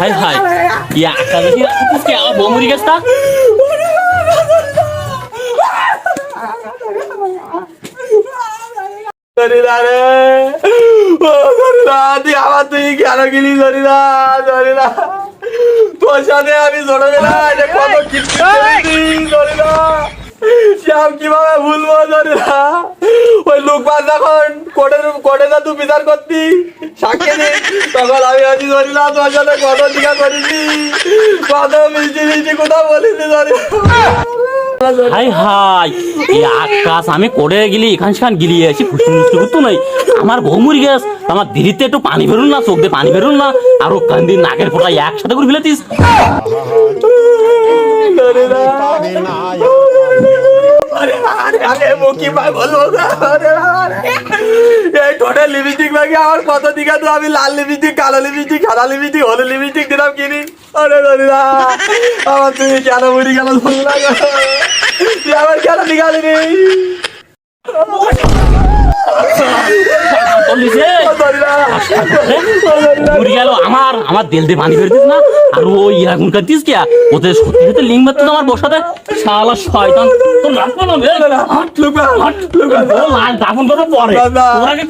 High high. ইয়া আকাশ দেখি কি আমার বউ মরি গেছে তা? রে। ও সরিদা তুই আমার তুই কেন গেলি সরিদা সরিদা তোর সাথে আমি ছোটবেলায় যে কত করেছি সরিদা শ্যাম কীভাবে ভুলবো সরিদা ওই লোকবার যখন কোটে কোটে না তুই বিচার করতি সাক্ষী তখন আমি আছি সরিদা তোর সাথে কত টিকা করেছি। কত মিষ্টি মিষ্টি কোথাও বলেছি সরিদা হাই হাই এই আকাশ আমি করে গেলি এখান সেখান ফুসু মুসু করতো নাই আমার বউ মরি গেছ আমার দিদিতে একটু পানি বেরুন না চোখ দিয়ে পানি বেরুন না আর ও কান্দি নাকের ফোটা একসাথে করে ফেলেছিস আমার কত আমি লাল কালো তুমি কেন গেল আমার কেন নিকালি মরি আমার আমার দেল দিয়ে পানি বেরোতিস না আর ওই এখন কাটিস কে ওদের সত্যি সত্যি লিঙ্ক মারতো আমার বসাতে শালা শয়তান তো লাগবো না বে লুকা লুকা ও লাল দাফন করব পরে কি